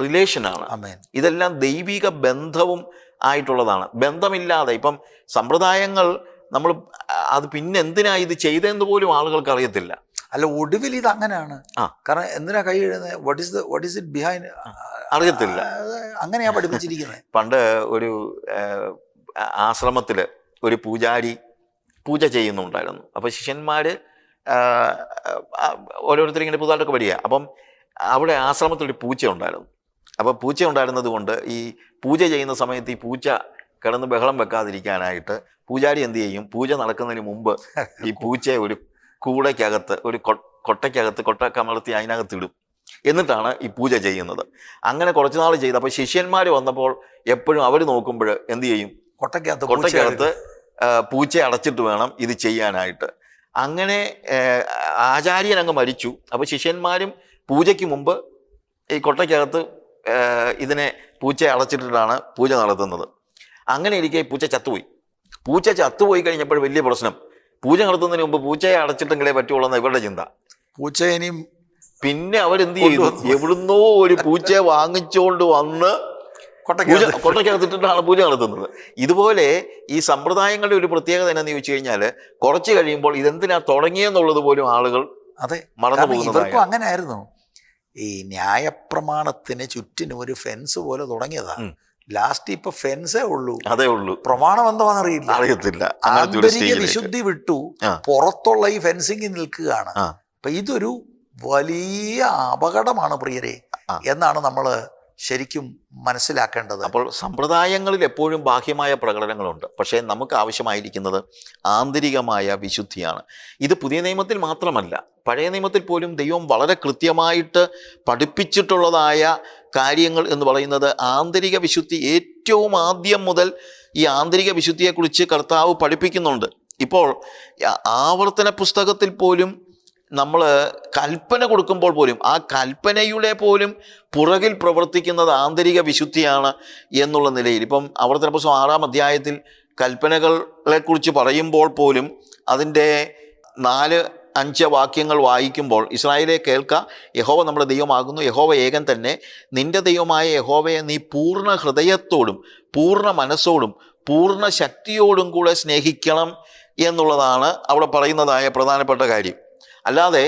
റിലേഷനാണ് ആണ്. ഇതെല്ലാം ദൈവിക ബന്ധവും ആയിട്ടുള്ളതാണ്. ബന്ധമില്ലാതെ ഇപ്പം സമ്പ്രദായങ്ങൾ നമ്മൾ അത് പിന്നെ എന്തിനാ ഇത് ചെയ്തതെന്ന് പോലും ആളുകൾക്ക് അറിയത്തില്ല. അല്ല ഒടുവിൽ ഇത് അങ്ങനെയാണ്. ആ. കാരണം എന്തിനാ കൈ എഴുതുന്നത് what is what is it behind അറിയത്തില്ല. അങ്ങനെയാ പഠിപ്പിച്ചിരിക്കുന്നത്. പണ്ട് ഒരു ആശ്രമത്തിൽ ഒരു പൂജാരി പൂജ ചെയ്യുന്നുണ്ടായിരുന്നു. അപ്പോൾ ശിഷ്യന്മാർ ഓരോരുത്തരും ഇങ്ങനെ പുതുതായിട്ടൊക്കെ വരിക അപ്പം അവിടെ ആശ്രമത്തിൽ ഒരു പൂച്ച ഉണ്ടായിരുന്നു അപ്പോൾ പൂച്ച ഉണ്ടായിരുന്നത് കൊണ്ട് ഈ പൂജ ചെയ്യുന്ന സമയത്ത് ഈ പൂച്ച കിടന്ന് ബഹളം വെക്കാതിരിക്കാനായിട്ട് പൂജാരി എന്ത് ചെയ്യും? പൂജ നടക്കുന്നതിന് മുമ്പ് ഈ പൂച്ചയെ ഒരു കൂടയ്ക്കകത്ത് ഒരു കൊട്ടയ്ക്കകത്ത് കൊട്ട കമഴ്ത്തി അതിനകത്ത് ഇടും. എന്നിട്ടാണ് ഈ പൂജ ചെയ്യുന്നത്. അങ്ങനെ കുറച്ച് നാൾ ചെയ്ത് അപ്പോൾ ശിഷ്യന്മാർ വന്നപ്പോൾ എപ്പോഴും അവർ നോക്കുമ്പോൾ എന്ത് ചെയ്യും? കൊട്ടയ്ക്കകത്ത് കൊട്ടയ്ക്കകത്ത് പൂച്ച അടച്ചിട്ട് വേണം ഇത് ചെയ്യാനായിട്ട്. അങ്ങനെ ആചാര്യൻ അങ്ങ് മരിച്ചു. അപ്പോൾ ശിഷ്യന്മാരും പൂജയ്ക്ക് മുമ്പ് ഈ കൊട്ടയ്ക്കകത്ത് ഇതിനെ പൂച്ച അടച്ചിട്ടിട്ടാണ് പൂജ നടത്തുന്നത്. അങ്ങനെ ഇരിക്കെ പൂച്ച ചത്തുപോയി. പൂച്ച ചത്തുപോയി കഴിഞ്ഞപ്പോൾ വലിയ പ്രശ്നം. പൂജ നടത്തുന്നതിന് മുമ്പ് പൂച്ചയെ അടച്ചിട്ടെങ്കിലേ പറ്റുള്ളൂ എന്ന് ഇവരുടെ ചിന്ത. പൂച്ച ഇനിയും പിന്നെ അവരെന്ത് ചെയ്തു. എവിടുന്നോ ഒരു പൂച്ചയെ വാങ്ങിച്ചുകൊണ്ട് വന്ന് കൊട്ടക്കകത്തിട്ടാണ് പൂജ നടത്തുന്നത്. ഇതുപോലെ ഈ സമ്പ്രദായങ്ങളുടെ ഒരു പ്രത്യേകത എന്നാന്ന് ചോദിച്ചു കഴിഞ്ഞാൽ കുറച്ച് കഴിയുമ്പോൾ ഇതെന്തിനാ തുടങ്ങിയെന്നുള്ളത് പോലും ആളുകൾ അതെ. മറന്നു പോകുന്നത് പോകുന്നതായ. ഇവർക്കും അങ്ങനെ ആയിരുന്നു ഈ ന്യായപ്രമാണത്തിന് ചുറ്റിനും ഒരു ഫെൻസ് പോലെ തുടങ്ങിയതാണ് ലാസ്റ്റ് ഇപ്പൊ ഫെൻസേ ഉള്ളൂ. അതേ ഉള്ളൂ. പ്രമാണം എന്താണെന്നറിയില്ല അറിയത്തില്ല. അങ്ങനത്തെ ആന്തരിക വിശുദ്ധി വിട്ടു. പുറത്തുള്ള ഈ ഫെൻസിങ് നിൽക്കുകയാണ്. അപ്പൊ ഇതൊരു വലിയ അപകടമാണ് പ്രിയരെ എന്നാണ് നമ്മൾ ശരിക്കും മനസ്സിലാക്കേണ്ടത് അപ്പോൾ സമ്പ്രദായങ്ങളിൽ എപ്പോഴും ബാഹ്യമായ പ്രകടനങ്ങളുണ്ട്. പക്ഷേ നമുക്ക് ആവശ്യമായിരിക്കുന്നത് ആന്തരികമായ വിശുദ്ധിയാണ്. ഇത് പുതിയ നിയമത്തിൽ മാത്രമല്ല പഴയ നിയമത്തിൽ പോലും ദൈവം വളരെ കൃത്യമായിട്ട് പഠിപ്പിച്ചിട്ടുള്ളതായ കാര്യങ്ങൾ എന്ന് പറയുന്നത് ആന്തരിക വിശുദ്ധി ഏറ്റവും ആദ്യം മുതൽ ഈ ആന്തരിക വിശുദ്ധിയെക്കുറിച്ച് കർത്താവ് പഠിപ്പിക്കുന്നുണ്ട്. ഇപ്പോൾ ആവർത്തന പുസ്തകത്തിൽ പോലും നമ്മൾ കൽപ്പന കൊടുക്കുമ്പോൾ പോലും ആ കൽപ്പനയുടെ പോലും പുറകിൽ പ്രവർത്തിക്കുന്നത് ആന്തരിക വിശുദ്ധിയാണ് എന്നുള്ള നിലയിൽ. ഇപ്പം അവിടുത്തെ പുസ്തകം ആറാം അധ്യായത്തിൽ കൽപ്പനകളെക്കുറിച്ച് പറയുമ്പോൾ പോലും അതിന്റെ നാല് അഞ്ച് വാക്യങ്ങൾ വായിക്കുമ്പോൾ ഇസ്രായേലെ കേൾക്ക യഹോവ നമ്മുടെ ദൈവമാകുന്നു യഹോവ ഏകൻ തന്നെ. നിന്റെ ദൈവമായ യഹോവയെ നീ പൂർണ ഹൃദയത്തോടും പൂർണ മനസ്സോടും പൂർണ ശക്തിയോടും കൂടെ സ്നേഹിക്കണം എന്നുള്ളതാണ് അവിടെ പറയുന്നതായ പ്രധാനപ്പെട്ട കാര്യം. അല്ലാതെ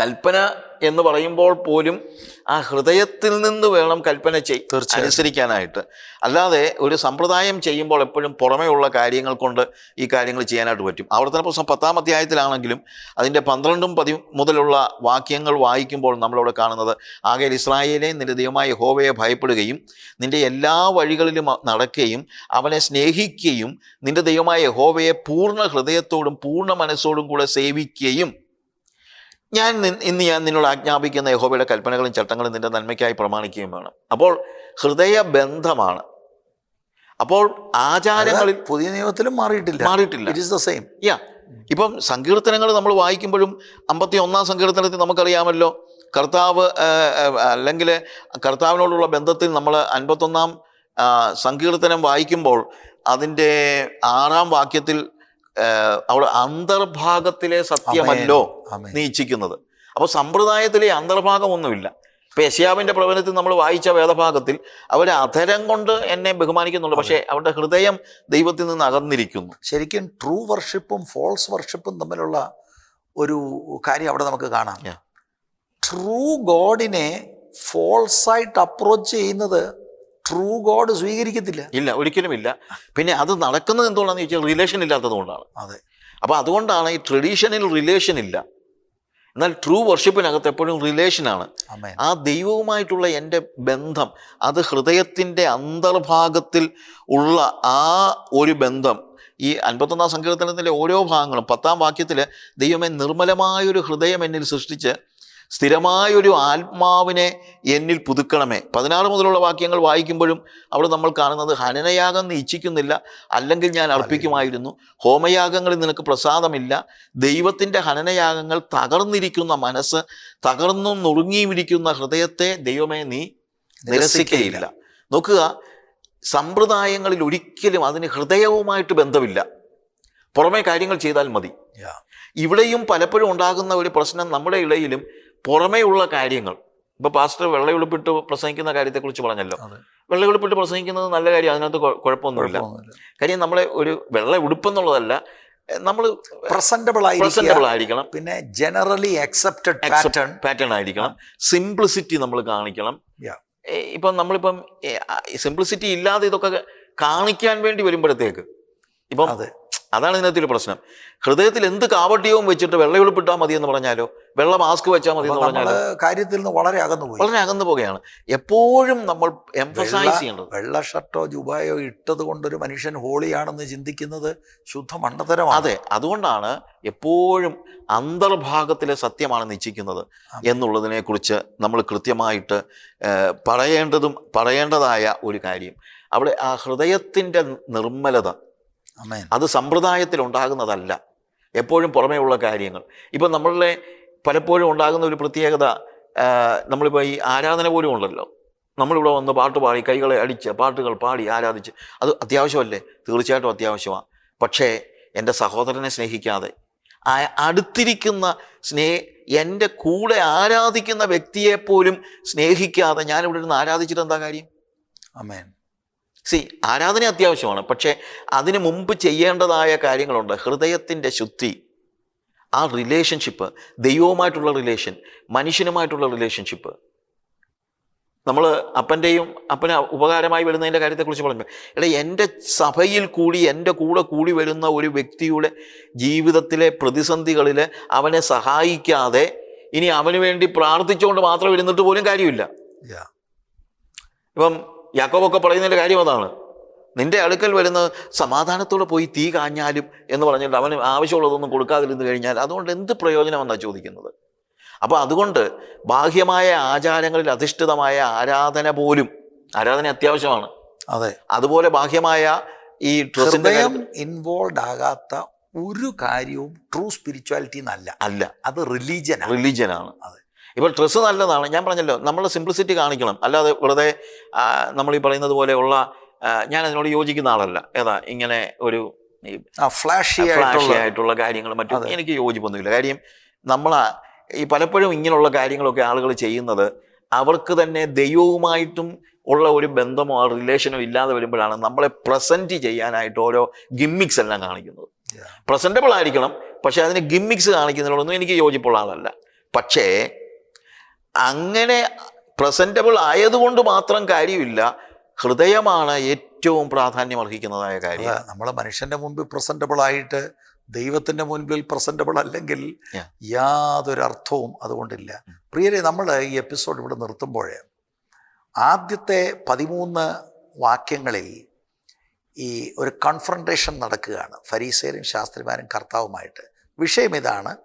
കൽപ്പന എന്ന് പറയുമ്പോൾ പോലും ആ ഹൃദയത്തിൽ നിന്ന് വേണം കൽപ്പന ചെയ്. അനുസരിക്കാനായിട്ട് അല്ലാതെ ഒരു സമ്പ്രദായം ചെയ്യുമ്പോൾ എപ്പോഴും പുറമേയുള്ള കാര്യങ്ങൾ കൊണ്ട് ഈ കാര്യങ്ങൾ ചെയ്യാനായിട്ട് പറ്റും അവിടുത്തെ പ്രശ്നം പത്താം അധ്യായത്തിലാണെങ്കിലും അതിന്റെ പന്ത്രണ്ടും പതി മുതലുള്ള വാക്യങ്ങൾ വായിക്കുമ്പോൾ നമ്മളവിടെ കാണുന്നത് ആകെ ഇസ്രായേലെ നിന്റെ ദൈവമായ ഹോവയെ ഭയപ്പെടുകയും നിന്റെ എല്ലാ വഴികളിലും നടക്കുകയും അവനെ സ്നേഹിക്കുകയും നിന്റെ ദൈവമായ ഹോവയെ പൂർണ ഹൃദയത്തോടും പൂർണ മനസ്സോടും കൂടെ സേവിക്കുകയും ഞാൻ ഇന്ന് ഞാൻ നിന്നോട് ആജ്ഞാപിക്കുന്ന യഹോബയുടെ കൽപ്പനകളും ചട്ടങ്ങളും നിന്റെ നന്മയ്ക്കായി പ്രമാണിക്കുകയും വേണം. അപ്പോൾ ഹൃദയ ബന്ധമാണ് അപ്പോൾ ആചാരങ്ങളിൽ പുതിയ നിയമത്തിലും മാറിയിട്ടില്ല. മാറിയിട്ടില്ല. ഇറ്റ് ഇസ് ദ സെയിം യാ. ഇപ്പം സങ്കീർത്തനങ്ങൾ നമ്മൾ വായിക്കുമ്പോഴും അമ്പത്തി ഒന്നാം സങ്കീർത്തനത്തിൽ നമുക്കറിയാമല്ലോ കർത്താവ് അല്ലെങ്കിൽ കർത്താവിനോടുള്ള ബന്ധത്തിൽ നമ്മൾ അൻപത്തൊന്നാം സങ്കീർത്തനം വായിക്കുമ്പോൾ അതിന്റെ ആറാം വാക്യത്തിൽ ആ, അവിടെ അന്തർഭാഗത്തിലെ സത്യമല്ലോ നീച്ചിക്കുന്നത് നീ ഇച്ഛിക്കുന്നത്. അപ്പോൾ സമ്പ്രദായത്തിലെ അന്തർഭാഗമൊന്നുമില്ല. ഇപ്പൊ യശ്യാവിന്റെ പ്രവചനത്തിൽ നമ്മൾ വായിച്ച വേദഭാഗത്തിൽ അവരെ അധരം കൊണ്ട് എന്നെ ബഹുമാനിക്കുന്നുണ്ട്. പക്ഷേ അവരുടെ ഹൃദയം ദൈവത്തിൽ നിന്ന് അകന്നിരിക്കുന്നു. ശരിക്കും ട്രൂ വർഷിപ്പും ഫോൾസ് വർഷിപ്പും തമ്മിലുള്ള ഒരു കാര്യം അവിടെ നമുക്ക് കാണാം. ട്രൂ ഗോഡിനെ ഫോൾസായിട്ട് അപ്രോച്ച് ചെയ്യുന്നത് ട്രൂ ഗോഡ് സ്വീകരിക്കത്തില്ല. ഇല്ല ഒരിക്കലും ഇല്ല. പിന്നെ അത് നടക്കുന്നത് എന്തുകൊണ്ടാണെന്ന് ചോദിച്ചാൽ റിലേഷൻ ഇല്ലാത്തതുകൊണ്ടാണ് അതെ. അപ്പോൾ അതുകൊണ്ടാണ് ഈ ട്രഡീഷനിൽ റിലേഷൻ ഇല്ല. എന്നാൽ ട്രൂ വർഷിപ്പിനകത്ത് എപ്പോഴും റിലേഷനാണ് ആ ദൈവവുമായിട്ടുള്ള എന്റെ ബന്ധം അത് ഹൃദയത്തിന്റെ അന്തർഭാഗത്തിൽ ഉള്ള ആ ഒരു ബന്ധം ഈ അൻപത്തൊന്നാം സങ്കീർത്തനത്തിലെ ഓരോ ഭാഗങ്ങളും പത്താം വാക്യത്തിൽ ദൈവമേ നിർമ്മലമായൊരു ഹൃദയം എന്നിൽ സൃഷ്ടിച്ച് സ്ഥിരമായൊരു ആത്മാവിനെ എന്നിൽ പുതുക്കണമേ. പതിനാറ് മുതലുള്ള വാക്യങ്ങൾ വായിക്കുമ്പോഴും അവിടെ നമ്മൾ കാണുന്നത് ഹനനയാഗം നീ ഇച്ഛിക്കുന്നില്ല അല്ലെങ്കിൽ ഞാൻ അർപ്പിക്കുമായിരുന്നു. ഹോമയാഗങ്ങളിൽ നിനക്ക് പ്രസാദമില്ല. ദൈവത്തിന്റെ ഹനനയാഗങ്ങൾ തകർന്നിരിക്കുന്ന മനസ്സ് തകർന്നും നുറുങ്ങിയിരിക്കുന്ന ഹൃദയത്തെ ദൈവമേ നീ നിരസിക്കയില്ല. നോക്കുക സമ്പ്രദായങ്ങളിൽ ഒരിക്കലും അതിന് ഹൃദയവുമായിട്ട് ബന്ധമില്ല. പുറമേ കാര്യങ്ങൾ ചെയ്താൽ മതി. ഇവിടെയും പലപ്പോഴും ഉണ്ടാകുന്ന ഒരു പ്രശ്നം നമ്മുടെ ഇടയിലും പുറമേയുള്ള കാര്യങ്ങൾ. ഇപ്പൊ പാസ്റ്റർ വെള്ളയുളിപ്പിട്ട് പ്രസംഗിക്കുന്ന കാര്യത്തെക്കുറിച്ച് പറഞ്ഞല്ലോ. വെള്ളയുളിപ്പിട്ട് പ്രസംഗിക്കുന്നത് നല്ല കാര്യം അതിനകത്ത് കുഴ- കുഴപ്പമൊന്നുമില്ല. കാര്യം നമ്മളെ ഒരു വെള്ള ഉടുപ്പെന്നുള്ളതല്ല നമ്മൾ പ്രസന്റബിൾ പ്രസന്റബിൾ ആയിരിക്കണം. പിന്നെ ജനറലി അക്സെപ്റ്റഡ് പാറ്റേൺ പാറ്റേൺ ആയിരിക്കണം. സിംപ്ലിസിറ്റി നമ്മൾ കാണിക്കണം. ഇപ്പം നമ്മളിപ്പം സിംപ്ലിസിറ്റി ഇല്ലാതെ ഇതൊക്കെ കാണിക്കാൻ വേണ്ടി വരുമ്പോഴത്തേക്ക് ഇപ്പം അതെ. അതാണ് ഇതിനകത്തൊരു പ്രശ്നം. ഹൃദയത്തിൽ എന്ത് കാവട്യവും വെച്ചിട്ട് വെള്ളയുളിപ്പിട്ടാൽ മതി എന്ന് പറഞ്ഞാലോ? വെള്ള മാസ്ക് വെച്ചാൽ മതി എന്ന് പറഞ്ഞാൽ പറഞ്ഞാലോ? കാര്യത്തിൽ നിന്ന് വളരെ അകന്നു പോയി വളരെ അകന്നു പോകുകയാണ് എപ്പോഴും നമ്മൾ എംഫസൈസ് ചെയ്യേണ്ടത്. വെള്ള ഷർട്ടോ ജുബായോ ഇട്ടത് കൊണ്ടൊരു മനുഷ്യൻ ഹോളിയാണെന്ന് ചിന്തിക്കുന്നത് ശുദ്ധ മണ്ടത്തരമാണ്. അതെ അതുകൊണ്ടാണ് എപ്പോഴും അന്തർഭാഗത്തിലെ സത്യമാണ് നിശ്ചയിക്കുന്നത് എന്നുള്ളതിനെക്കുറിച്ച് എന്നുള്ളതിനെ കുറിച്ച് നമ്മൾ കൃത്യമായിട്ട് പറയേണ്ടതും പറയേണ്ടതായ ഒരു കാര്യം. അവിടെ ആ ഹൃദയത്തിന്റെ നിർമ്മലത അത് സമ്പ്രദായത്തിൽ ഉണ്ടാകുന്നതല്ല എപ്പോഴും പുറമേ ഉള്ള കാര്യങ്ങൾ. ഇപ്പം നമ്മളുടെ പലപ്പോഴും ഉണ്ടാകുന്ന ഒരു പ്രത്യേകത നമ്മളിപ്പോൾ ഈ ആരാധന പോലും ഉണ്ടല്ലോ. നമ്മളിവിടെ വന്ന് പാട്ട് പാടി കൈകളെ അടിച്ച് പാട്ടുകൾ പാടി ആരാധിച്ച്. അത് അത്യാവശ്യമല്ലേ? തീർച്ചയായിട്ടും അത്യാവശ്യമാണ് പക്ഷേ എന്റെ സഹോദരനെ സ്നേഹിക്കാതെ ആ- അടുത്തിരിക്കുന്ന സ്നേ എന്റെ കൂടെ ആരാധിക്കുന്ന വ്യക്തിയെപ്പോലും സ്നേഹിക്കാതെ ഞാനിവിടെ ഇവിടെ ഇരുന്ന് ആരാധിച്ചിട്ട് എന്താ കാര്യം? അമേൻ സി ആരാധന അത്യാവശ്യമാണ്. പക്ഷേ അതിന് മുമ്പ് ചെയ്യേണ്ടതായ കാര്യങ്ങളുണ്ട്. ഹൃദയത്തിന്റെ ശുദ്ധി ആ റിലേഷൻഷിപ്പ് ദൈവവുമായിട്ടുള്ള റിലേഷൻ മനുഷ്യനുമായിട്ടുള്ള റിലേഷൻഷിപ്പ് നമ്മൾ അപ്പന്റെയും അപ്പന് ഉപകാരമായി വരുന്നതിന്റെ കാര്യത്തെക്കുറിച്ച് പറഞ്ഞു എടാ എന്റെ സഭയിൽ കൂടി എന്റെ കൂടെ കൂടി വരുന്ന ഒരു വ്യക്തിയുടെ ജീവിതത്തിലെ പ്രതിസന്ധികളിൽ അവനെ സഹായിക്കാതെ ഇനി അവന് വേണ്ടി പ്രാർത്ഥിച്ചുകൊണ്ട് മാത്രം ഇരുന്നിട്ട് പോലും കാര്യമില്ല. ഇപ്പം യാക്കോബൊക്കെ പറയുന്നതിന്റെ കാര്യം അതാണ്. നിന്റെ അടുക്കൽ വരുന്ന സമാധാനത്തോടെ പോയി തീ കാഞ്ഞാലും എന്ന് പറഞ്ഞിട്ട് അവന് ആവശ്യമുള്ളതൊന്നും കൊടുക്കാതിരുന്ന് കഴിഞ്ഞാൽ അതുകൊണ്ട് എന്ത് പ്രയോജനമെന്നാണ് ചോദിക്കുന്നത്? അപ്പോൾ അതുകൊണ്ട് ബാഹ്യമായ ആചാരങ്ങളിൽ അധിഷ്ഠിതമായ ആരാധന പോലും ആരാധന അത്യാവശ്യമാണ്. അതെ. അതുപോലെ ബാഹ്യമായ ഈ ഹൃദയം ഇൻവോൾവ് ആകാത്ത ഒരു കാര്യവും ട്രൂ സ്പിരിച്വാലിറ്റി എന്നല്ല. അല്ല. അത് റിലീജിയൻ ആണ് അതെ. ഇപ്പോൾ ഡ്രസ്സ് നല്ലതാണ്. ഞാൻ പറഞ്ഞല്ലോ നമ്മൾ സിംപ്ലിസിറ്റി കാണിക്കണം. അല്ലാതെ വെറുതെ നമ്മൾ ഈ പറയുന്നത് പോലെയുള്ള ഞാൻ അതിനോട് യോജിക്കുന്ന ആളല്ല. ഏതാ ഇങ്ങനെ ഒരു ഫ്ലാഷി ഫ്ലാഷി ആയിട്ടുള്ള കാര്യങ്ങൾ മറ്റും എനിക്ക് യോജിപ്പൊന്നുമില്ല. കാര്യം നമ്മൾ ഈ പലപ്പോഴും ഇങ്ങനെയുള്ള കാര്യങ്ങളൊക്കെ ആളുകൾ ചെയ്യുന്നത് അവർക്ക് തന്നെ ദൈവവുമായിട്ടും ഉള്ള ഒരു ബന്ധമോ ആ റിലേഷനോ ഇല്ലാതെ വരുമ്പോഴാണ് നമ്മളെ പ്രസന്റ് ചെയ്യാനായിട്ട് ഓരോ ഗിമ്മിക്സ് എല്ലാം കാണിക്കുന്നത്. പ്രസന്റബിൾ ആയിരിക്കണം പക്ഷേ അതിന് ഗിമ്മിക്സ് കാണിക്കുന്നതിനോടൊന്നും എനിക്ക് യോജിപ്പുള്ള ആളല്ല. പക്ഷേ അങ്ങനെ പ്രസന്റബിൾ ആയതുകൊണ്ട് മാത്രം കാര്യമില്ല. ഹൃദയമാണ് ഏറ്റവും പ്രാധാന്യം അർഹിക്കുന്നതായ കാര്യം. നമ്മളെ മനുഷ്യന്റെ മുമ്പിൽ പ്രസന്റബിൾ ആയിട്ട് ദൈവത്തിന്റെ മുൻപിൽ പ്രസന്റബിൾ അല്ലെങ്കിൽ യാതൊരു അർത്ഥവും അതുകൊണ്ടില്ല. പ്രിയരെ നമ്മൾ ഈ എപ്പിസോഡ് ഇവിടെ നിർത്തുമ്പോൾ ആദ്യത്തെ പതിമൂന്ന് വാക്യങ്ങളിൽ ഈ ഒരു കൺഫ്രണ്ടേഷൻ നടക്കുകയാണ്. ഫരീസേരും ശാസ്ത്രിമാരും കർത്താവുമായിട്ട്. വിഷയം ഇതാണ്.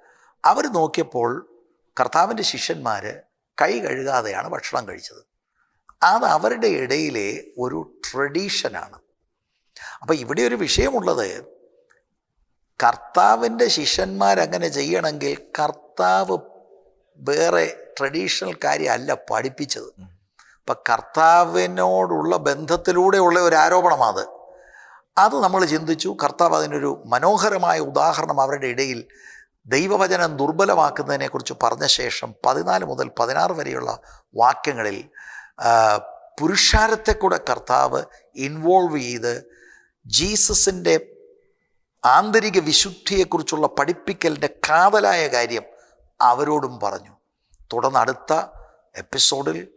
അവർ നോക്കിയപ്പോൾ കർത്താവിന്റെ ശിഷ്യന്മാർ കൈ കഴുകാതെയാണ് ഭക്ഷണം കഴിച്ചത്. അത് അവരുടെ ഇടയിലെ ഒരു ട്രഡീഷനാണ്. അപ്പം ഇവിടെ ഒരു വിഷയമുള്ളത്. കർത്താവിന്റെ ശിഷ്യന്മാരങ്ങനെ ചെയ്യണമെങ്കിൽ കർത്താവ് വേറെ ട്രഡീഷണൽ കാര്യമല്ല പഠിപ്പിച്ചത്. അപ്പം കർത്താവിനോടുള്ള ബന്ധത്തിലൂടെയുള്ള ഒരു ആരോപണമാണ് അത് നമ്മൾ ചിന്തിച്ചു. കർത്താവ് അതിനൊരു മനോഹരമായ ഉദാഹരണം അവരുടെ ഇടയിൽ ദൈവവചനം ദുർബലമാക്കുന്നതിനെക്കുറിച്ച് പറഞ്ഞ ശേഷം പതിനാല് മുതൽ പതിനാറ് വരെയുള്ള വാക്യങ്ങളിൽ പുരുഷാരത്തെ കൂടെ കർത്താവ് ഇൻവോൾവ് ചെയ്ത് ജീസസിന്റെ ആന്തരിക വിശുദ്ധിയെക്കുറിച്ചുള്ള പഠിപ്പിക്കലിന്റെ കാതലായ കാര്യം അവരോടും പറഞ്ഞു. തുടർന്ന് അടുത്ത എപ്പിസോഡിൽ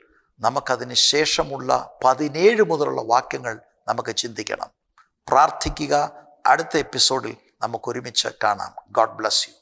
നമുക്കതിന് ശേഷമുള്ള പതിനേഴ് മുതലുള്ള വാക്യങ്ങൾ നമുക്ക് ചിന്തിക്കണം. പ്രാർത്ഥിക്കുക. അടുത്ത എപ്പിസോഡിൽ നമുക്കൊരുമിച്ച് കാണാം. God bless you